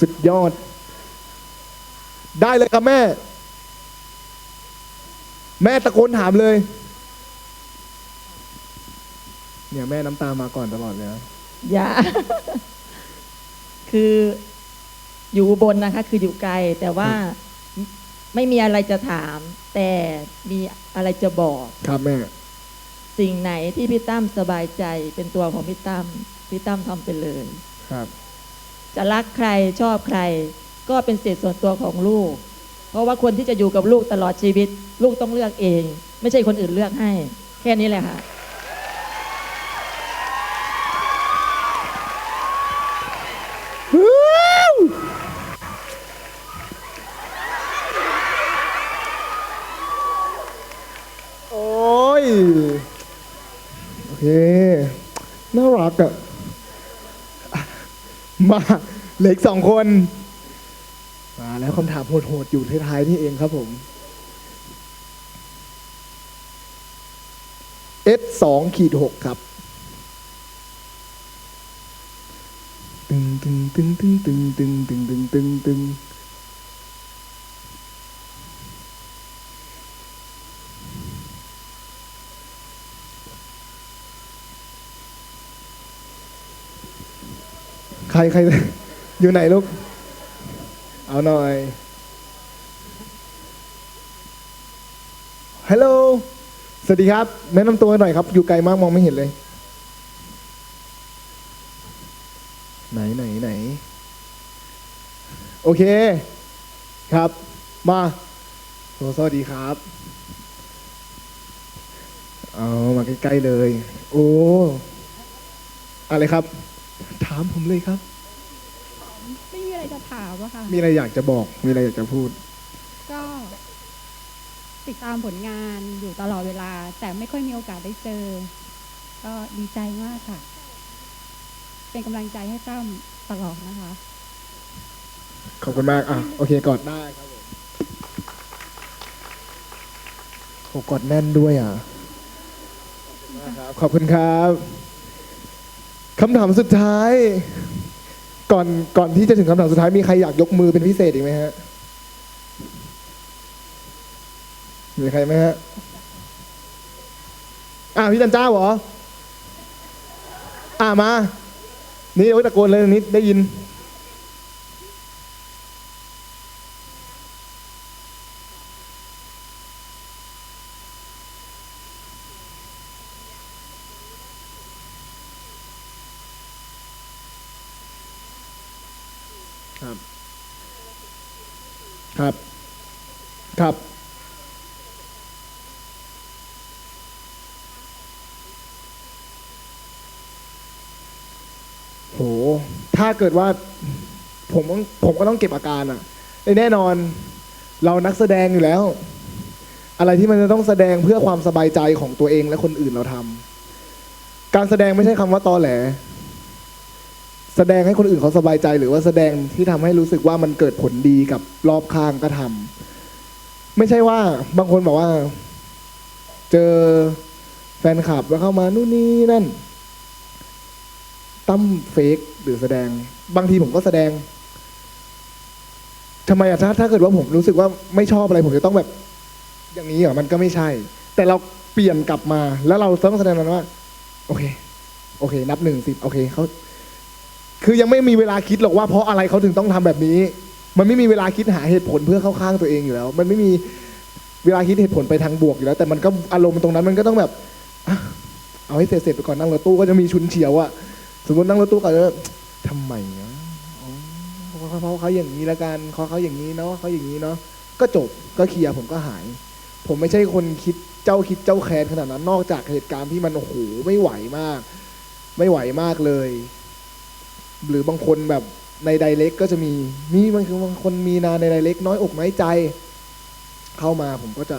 สุดยอด ได้เลยครับแม่ แม่ตะโกนถามเลย เนี่ยแม่น้ำตามาก่อนตลอดเลยนะอย่า คืออยู่อุบนนะคะ คืออยู่ไกล แต่ว่าไม่มีอะไรจะถาม แต่มีอะไรจะบอก ครับแม่ สิ่งไหนที่พี่ตั้มสบายใจเป็นตัวของพี่ตั้มพี่ตั้มทำไปเลยครับ จะรักใครชอบใคร ก็เป็นสิทธิส่วนตัวของลูก เพราะว่าคนที่จะอยู่กับลูกตลอดชีวิต ลูกต้องเลือกเอง ไม่ใช่คนอื่นเลือกให้ แค่นี้แหละค่ะโอ้ย โอเค น่ารักอะอะมา เหลืออีกสองคนมาแล้วคำถามโหดๆอยู่ท้ายๆนี่เองครับผม S สองขีดหกครับตึงตึงตึงตึงตึงตึงตึงตึงตึงตึงใครใคร อยู่ไหนลูก เอาหน่อย ฮัลโหล สวัสดีครับ แนะนำตัวหน่อยครับ อยู่ไกลมากมองไม่เห็นเลย ไหนไหนไหน โอเค ครับ มาโสวัสดีครับ เอามาใกล้ๆเลย โอ้ อะไรครับ ถามผมเลยครับ จะถามอะค่ะ มีอะไรอยากจะบอก มีอะไรอยากจะพูด ก็ ติดตามผลงานอยู่ตลอดเวลา แต่ไม่ค่อยมีโอกาสได้เจอ ก็ดีใจมากค่ะ เป็นกำลังใจให้ตั้มตลอดนะคะ ขอบคุณมาก อะ โอเคกอดได้ครับผมโหกอดแน่นด้วยอะ ขอบคุณครับ คำถามสุดท้าย ก่อนก่อนที่จะถึงคำถามสุดท้ายมีใครอยากยกมือเป็นพิเศษอีกไหมฮะ มีใครไหมฮะ อ่าพี่จันเจ้าเหรอ อ่ามา นี่โอ้ยตะโกนเลยนิดได้ยิน ครับ ครับ โห ถ้าเกิดว่าผมผมก็ต้องเก็บอาการอะแน่นอน เรานักแสดงอยู่แล้ว อะไรที่มันจะต้องแสดงเพื่อความสบายใจของตัวเองและคนอื่นเราทำการแสดงไม่ใช่คำว่าตอแหล แสดงให้คนอื่นเขาสบายใจหรือว่าแสดงที่ทำให้รู้สึกว่ามันเกิดผลดีกับรอบข้างก็ทำไม่ใช่ว่าบางคนบอกว่า เจอแฟนคลับแล้วเข้ามานู่นนี่นั่นตั้มเฟกหรือแสดง บางทีผมก็แสดงทำไมอะถ้าถ้าเกิดว่าผมรู้สึกว่าไม่ชอบอะไรผมจะต้องแบบ อย่างนี้เหรอมันก็ไม่ใช่ แต่เราเปลี่ยนกลับมา แล้วเราต้องแสดงมันว่า โอเค โอเค นับหนึ่งสิบโอเคเขา คือยังไม่มีเวลาคิดหรอกว่าเพราะอะไรเขาถึงต้องทำแบบนี้ มันไม่มีเวลาคิดหาเหตุผลเพื่อเข้าข้างตัวเองอยู่แล้ว มันไม่มีเวลาคิดเหตุผลไปทางบวกอยู่แล้ว แต่มันก็อารมณ์ตรงนั้นมันก็ต้องแบบอะเอาให้เสร็จๆไปก่อนนั่งรถตู้ก็จะมีชุนเฉียวอะสมมตินั่งรถตู้ก็จะทำไมอะอ๋อเพราะเขาเขาอย่างนี้ล้วกันเขาเขาอย่างนี้เนาะเขาอย่างนี้เนาะก็จบก็เคลียร์ผมก็หาย ผมไม่ใช่คนคิดเจ้าคิดเจ้าแค้นขนาดนั้นนอกจากเหตุการณ์ที่มันโอ้โหไม่ไหวมาก ไม่ไหวมากเลย หรือบางคนแบบในไดเล็กก็จะมีมีบางคือบางคนมีนาในไดเล็กน้อยอกน้อยใจ เข้ามาผมก็จะ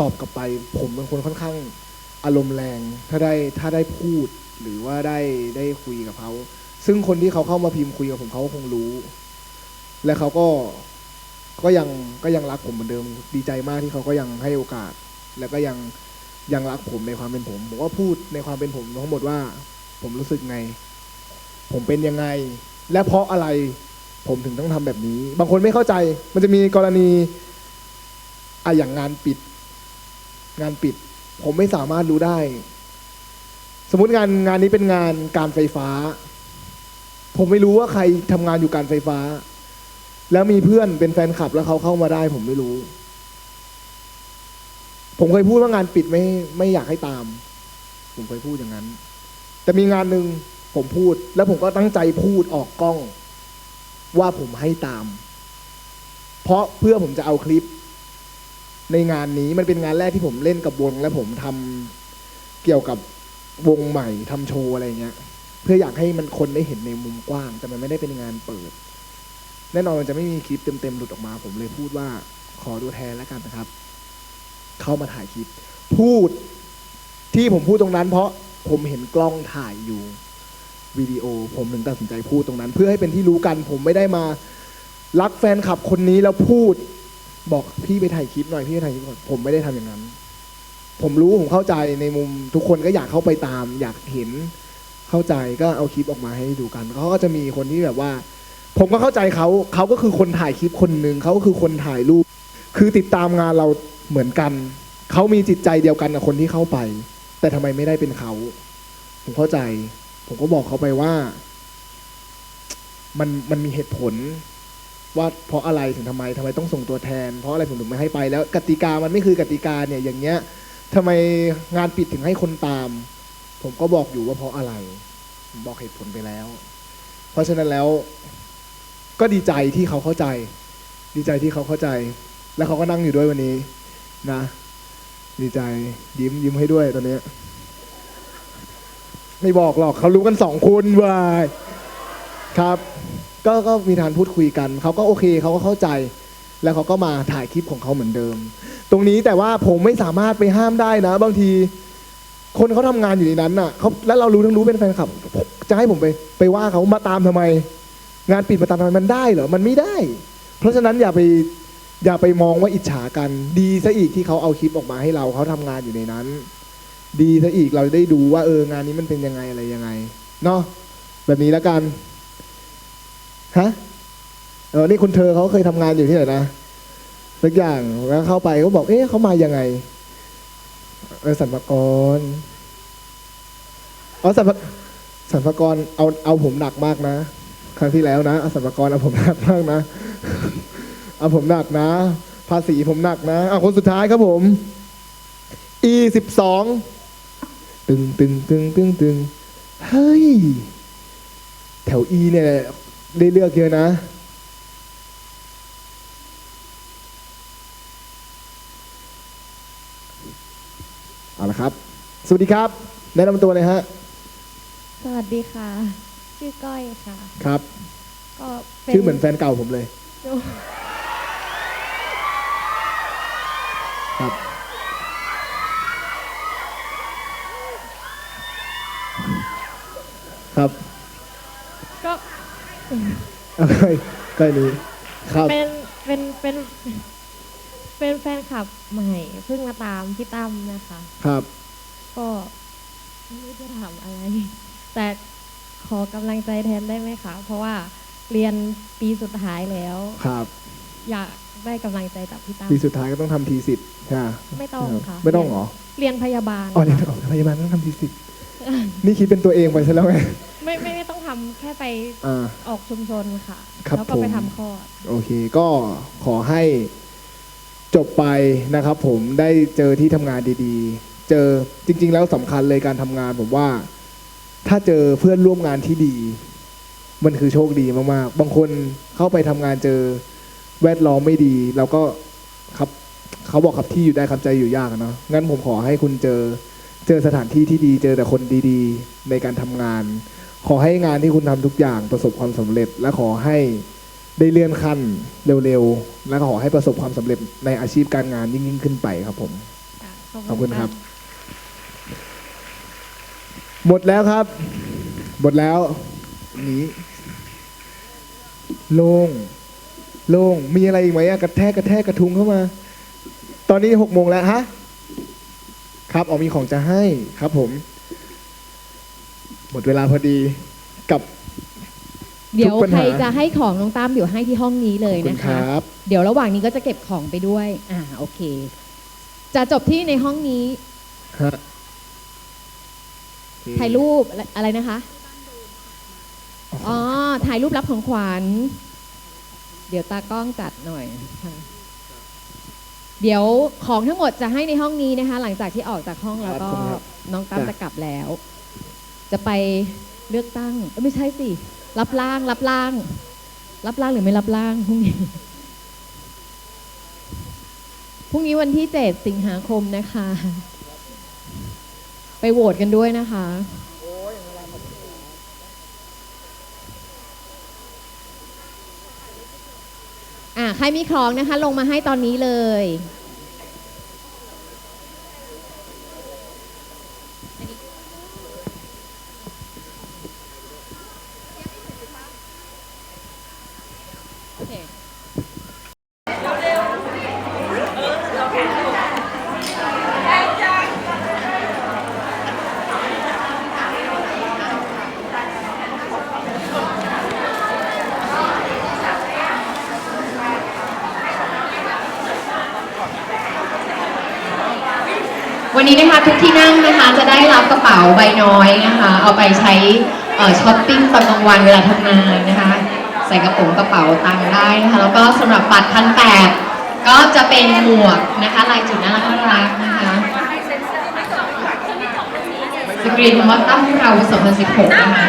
ตอบกลับไป ผมเป็นคนค่อนข้างอารมณ์แรง ถ้าได้ถ้าได้พูดหรือว่าได้ได้คุยกับเขา ซึ่งคนที่เขาเข้ามาพิมพ์คุยกับผมเขาคงรู้ และเขาก็ก็ยังก็ยังรักผมเหมือนเดิมดีใจมากที่เขาก็ยังให้โอกาส แล้วก็ยังยังรักผมในความเป็นผมผมก็พูดในความเป็นผมทั้งหมดว่า ผมรู้สึกไง ผมเป็นยังไง และเพราะอะไรผมถึงต้องทำแบบนี้ บางคนไม่เข้าใจ มันจะมีกรณีอะอย่างงานปิด งานปิด ผมไม่สามารถรู้ได้ สมมติงานงานนี้เป็นงานการไฟฟ้า ผมไม่รู้ว่าใครทำงานอยู่การไฟฟ้า แล้วมีเพื่อนเป็นแฟนคลับแล้วเขาเข้ามาได้ ผมไม่รู้ ผมเคยพูดว่างานปิดไม่ไม่อยากให้ตาม ผมเคยพูดอย่างนั้น แต่มีงานหนึ่ง ผมพูด แล้วผมก็ตั้งใจพูดออกกล้อง ว่าผมให้ตาม เพราะเพื่อผมจะเอาคลิป ในงานนี้มันเป็นงานแรกที่ผมเล่นกับวง และผมทำเกี่ยวกับวงใหม่ทำโชว์อะไรเงี้ย เพื่ออยากให้มันคนได้เห็นในมุมกว้าง แต่มันไม่ได้เป็นงานเปิด แน่นอนมันจะไม่มีคลิปเต็มๆหลุดออกมา ผมเลยพูดว่าขอดูแทนแล้วกันนะครับ เข้ามาถ่ายคลิป พูดที่ผมพูดตรงนั้น เพราะผมเห็นกล้องถ่ายอยู่ วิดีโอ ผมถึงตัดสินใจพูดตรงนั้น เพื่อให้เป็นที่รู้กันผมไม่ได้มา รักแฟนคลับคนนี้แล้วพูด บอกพี่ไปถ่ายคลิปหน่อยพี่ไปถ่ายคลิปก่อนผมไม่ได้ทำอย่างนั้น ผมรู้ผมเข้าใจในมุมทุกคนก็อยากเข้าไปตาม อยากเห็นเข้าใจก็เอาคลิปออกมาให้ดูกันเขาก็จะมีคนที่แบบว่า ผมก็เข้าใจเขาเขาก็คือคนถ่ายคลิปคนหนึ่งเขาก็คือคนถ่ายรูป คือติดตามงานเราเหมือนกันเขามีจิตใจเดียวกันกับคนที่เข้าไป แต่ทำไมไม่ได้เป็นเขาผมเข้าใจ ผมก็บอกเขาไปว่า มันมันมีเหตุผล ว่าเพราะอะไรถึงทำไมทำไมต้องส่งตัวแทน เพราะอะไรผมถึงไม่ให้ไปแล้ว กติกามันไม่คือกติกาเนี่ย อย่างเงี้ยทำไมงานปิดถึงให้คนตาม ผมก็บอกอยู่ว่าเพราะอะไรผมบอกเหตุผลไปแล้ว เพราะฉะนั้นแล้วก็ดีใจที่เขาเข้าใจ ดีใจที่เขาเข้าใจ แล้วเขาก็นั่งอยู่ด้วยวันนี้ นะ ดีใจยิ้มยิ้มให้ด้วยตอนนี้ ไม่บอกหรอกเขารู้กันสองคนวายครับ ก็ก็มีทานพูดคุยกันเขาก็โอเคเขาก็เข้าใจ แล้วเขาก็มาถ่ายคลิปของเขาเหมือนเดิม ตรงนี้แต่ว่าผมไม่สามารถไปห้ามได้นะ บางที คนเขาทำงานอยู่ในนั้นน่ะเขาแล้วเรารู้ทั้งรู้เป็นแฟนคลับจะให้ผมไปไปว่าเขามาตามทำไม งานปิดมาตามทำไมมันได้เหรอมันไม่ได้ เพราะฉะนั้นอย่าไปอย่าไปมองว่าอิจฉากัน ดีซะอีกที่เขาเอาคลิปออกมาให้เราเขาทำงานอยู่ในนั้น ดีซะอีกเราได้ดูว่าเอองานนี้มันเป็นยังไงอะไรยังไงเนาะแบบนี้แล้วกันฮะเออนี่คุณเธอเขาเคยทำงานอยู่ที่ไหนนะสักอย่างแล้วเข้าไปเขาบอก เอ๊ะเขามายังไงเออสรรพากรอ๋อสรรพสรรพากรเอาเอาผมหนักมากนะ ครั้งที่แล้วนะเอาสรรพากรเอาผมหนักมากนะ เอาผมหนักนะ ภาษีผมหนักนะเอาคนสุดท้ายครับผม e สิบสอง ตึงตึงตึงตึงตึงเฮ้ย แถว e เนี่ยได้เลือกเยอะนะ เอาละครับ สวัสดีครับ แนะนำตัวเลยฮะ สวัสดีค่ะ ชื่อก้อยค่ะ ครับ ก็ป็ชื่อเหมือนแฟนเก่าผมเลย ครับครับ ก็ เอาใกล้ใกล้นี้ครับเป็นเป็นเป็นเป็นแฟนคลับใหม่เพิ่งมาตามพี่ตั้มนะคะ ครับ ก็ไม่รู้จะถามอะไร แต่ขอกำลังใจแทนได้ไหมคะ เพราะว่าเรียนปีสุดท้ายแล้ว ครับ อยากได้กำลังใจจากพี่ตั้มปีสุดท้ายก็ต้องทำทีสิทธิ์ใช่ไหมไม่ต้องค่ะไม่ต้องเหรอ เรียนพยาบาลอ๋อเรียนออกพยาบาลต้องทำทีสิทธิ์นี่คิดเป็นตัวเองไปซะแล้วไงไม่ไม่ไม่ต้องทำ แค่ไปอ่า ออกชุมชนค่ะ ครับแล้วก็ไปผม ทำคลอด โอเค ก็ขอให้จบไปนะครับผมได้เจอที่ทำงานดีๆ เจอจริง ๆ แล้วสำคัญเลยการทำงานผมว่า ถ้าเจอเพื่อนร่วมงานที่ดี มันคือโชคดีมากๆ บางคนเข้าไปทำงานเจอแวดล้อมไม่ดี แล้วก็ครับเขาบอกครับที่อยู่ได้ครับใจอยู่ยากอะเนาะงั้นผมขอให้คุณเจอเจอสถานที่ที่ดี เจอแต่คนดีๆ ในการทำงาน ขอให้งานที่คุณทำทุกอย่างประสบความสำเร็จ และขอให้ได้เลื่อนขั้นเร็วๆ และขอให้ประสบความสำเร็จในอาชีพการงานยิ่งๆขึ้นไปครับผมค่ะขอบคุณครับ หมดแล้วครับ หมดแล้วนี้โล่งโล่งมีอะไรอีกไหมอะกระแทกกระแทกกระทุงเข้ามา ตอนนี้หกโมงแล้วฮะครับออกมีของจะให้ครับผมห มดเวลาพอดีกับ เดี๋ยวทุกปัญใครหาจะให้ของน้องตั้มเดี๋ยวให้ที่ห้องนี้เลยขอบคุณนะคคะรับ เดี๋ยวระหว่างนี้ก็จะเก็บของไปด้วย อ่าโอเค จะจบที่ในห้องนี้ฮะถ่ายรูปอะไรอะไรนะคะอ๋อถ่ายรูปรับของขวัญเดี๋ยวตากล้องจัดหน่อยค่ะเดี๋ยวของทั้งหมดจะให้ในห้องนี้นะคะ หลังจากที่ออกจากห้องแล้วก็ครับน้องตั้มจ้ะจะกลับแล้ว จะไปเลือกตั้งไม่ใช่สิ รับร่าง รับร่าง รับร่างหรือไม่รับร่างพรุ่งนี้พรุ่งนี้วันที่ 7 สิงหาคมนะคะ ไปโหวตกันด้วยนะคะอ่าใครมีของนะคะ ลงมาให้ตอนนี้เลย วันนี้นะคะทุกที่นั่งนะคะจะได้รับกระเป๋าใบน้อยนะคะ เอาไปใช้ช้อปปิ้งตอนกลางวันเวลาทำงานนะคะ ใส่กระโปรงกระเป๋าตังค์ได้นะคะแล้วก็สำหรับบัตรพันแปดก็จะเป็นหมวกนะคะลายจุดน่ารักน่ารักนะคะสกรีนคำว่าตั้งเรา2016นะคะ